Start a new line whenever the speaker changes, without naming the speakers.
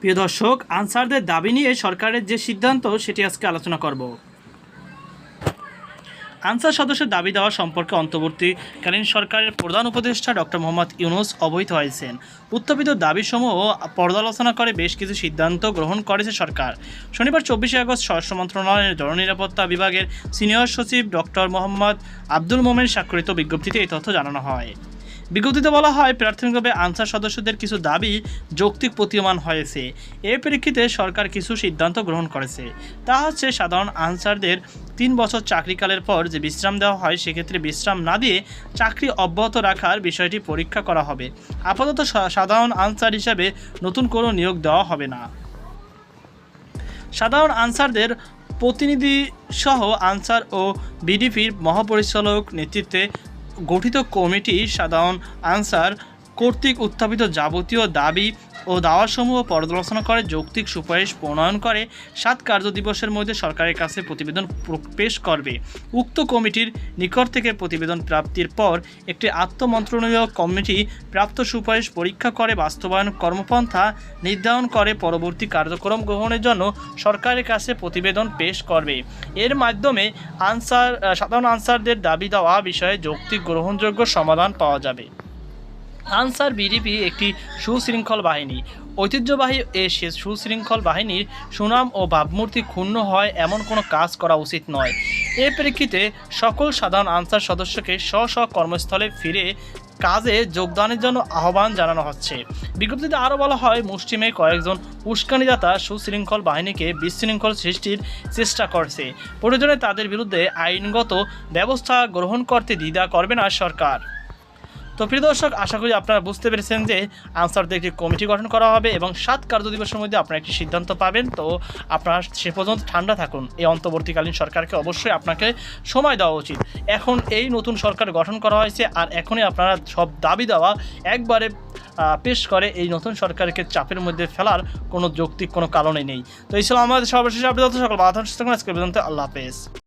প্রিয় দর্শক, আনসারদের দাবি নিয়ে সরকারের যে সিদ্ধান্ত, সেটি আজকে আলোচনা করব। আনসার সদস্যের দাবি দেওয়া সম্পর্কে অন্তর্বর্তীকালীন সরকারের প্রধান উপদেষ্টা ডক্টর মোহাম্মদ ইউনুস অবহিত হয়েছেন। উত্থাপিত দাবিসমূহ পর্যালোচনা করে বেশ কিছু সিদ্ধান্ত গ্রহণ করেছে সরকার। শনিবার চব্বিশে আগস্ট স্বরাষ্ট্র মন্ত্রণালয়ের জননিরাপত্তা বিভাগের সিনিয়র সচিব ডক্টর মোহাম্মদ আব্দুল মোমেন স্বাক্ষরিত বিজ্ঞপ্তিতে এই তথ্য জানানো হয়। বিজ্ঞপ্তিতে বলা হয়, প্রাথমিকভাবে আনসার সদস্যদের কিছু দাবি যৌক্তিক প্রতীয়মান হয়েছে। এর প্রেক্ষিতে সরকার কিছু সিদ্ধান্ত গ্রহণ করেছে। তা হচ্ছে, সাধারণ আনসারদের তিন বছর চাকরিকালের পর যে বিশ্রাম দেওয়া হয়, সেক্ষেত্রে বিশ্রাম না দিয়ে চাকরি অব্যাহত রাখার বিষয়টি পরীক্ষা করা হবে। আপাতত সাধারণ আনসার হিসাবে নতুন কোনো নিয়োগ দেওয়া হবে না। সাধারণ আনসারদের প্রতিনিধি সহ আনসার ও বিডিপির মহাপরিচালক নেতৃত্বে গঠিত কমিটি সাধারণ আনসার কর্তৃক উত্থাপিত যাবতীয় দাবি ও দাওয়াসমূহ পর্যালোচনা করে, যৌক্তিক সুপারিশ প্রণয়ন করে, সাত কার্য দিবসের মধ্যে সরকারের কাছে প্রতিবেদন পেশ করবে। উক্ত কমিটির নিকট থেকে প্রতিবেদন প্রাপ্তির পর একটি আত্মমন্ত্রণীয় কমিটি প্রাপ্ত সুপারিশ পরীক্ষা করে, বাস্তবায়ন কর্মপন্থা নির্ধারণ করে, পরবর্তী কার্যক্রম গ্রহণের জন্য সরকারের কাছে প্রতিবেদন পেশ করবে। এর মাধ্যমে আনসার, সাধারণ আনসারদের দাবি দেওয়া বিষয়ে যৌক্তিক গ্রহণযোগ্য সমাধান পাওয়া যাবে। আনসার বিডিপি একটি সুশৃঙ্খল বাহিনী। ঐতিহ্যবাহী এ সে- সুশৃঙ্খল বাহিনীর সুনাম ও ভাবমূর্তি ক্ষুণ্ণ হয় এমন কোনো কাজ করা উচিত নয়। এ প্রেক্ষিতে সকল সাধারণ আনসার সদস্যকে স্ব স্ব কর্মস্থলে ফিরে কাজে যোগদানের জন্য আহ্বান জানানো হচ্ছে। বিজ্ঞপ্তিতে আরও বলা হয়, মুষ্টিমে কয়েকজন উস্কানিদাতা সুশৃঙ্খল বাহিনীকে বিশৃঙ্খল সৃষ্টির চেষ্টা করছে। প্রয়োজনে তাদের বিরুদ্ধে আইনগত ব্যবস্থা গ্রহণ করতে দ্বিধা করবে না সরকার। তো প্রিয় দর্শক, আশা করি আপনারা বুঝতে পেরেছেন যে আনসারদের একটি কমিটি গঠন করা হবে এবং সাত কার্য দিবসের মধ্যে আপনারা একটি সিদ্ধান্ত পাবেন। তো আপনারা সে পর্যন্ত ঠান্ডা থাকুন। এই অন্তর্বর্তীকালীন সরকারকে অবশ্যই আপনাকে সময় দেওয়া উচিত। এখন এই নতুন সরকার গঠন করা হয়েছে আর এখনই আপনারা সব দাবি দেওয়া একবারে পেশ করে এই নতুন সরকারকে চাপের মধ্যে ফেলার কোনো যৌক্তিক কোনো কারণই নেই। তো এই ছিল আমাদের সর্বশেষ আপডেট। সকল বাধা সুস্থ আজকে পর্যন্ত আল্লাহ হাফেজ।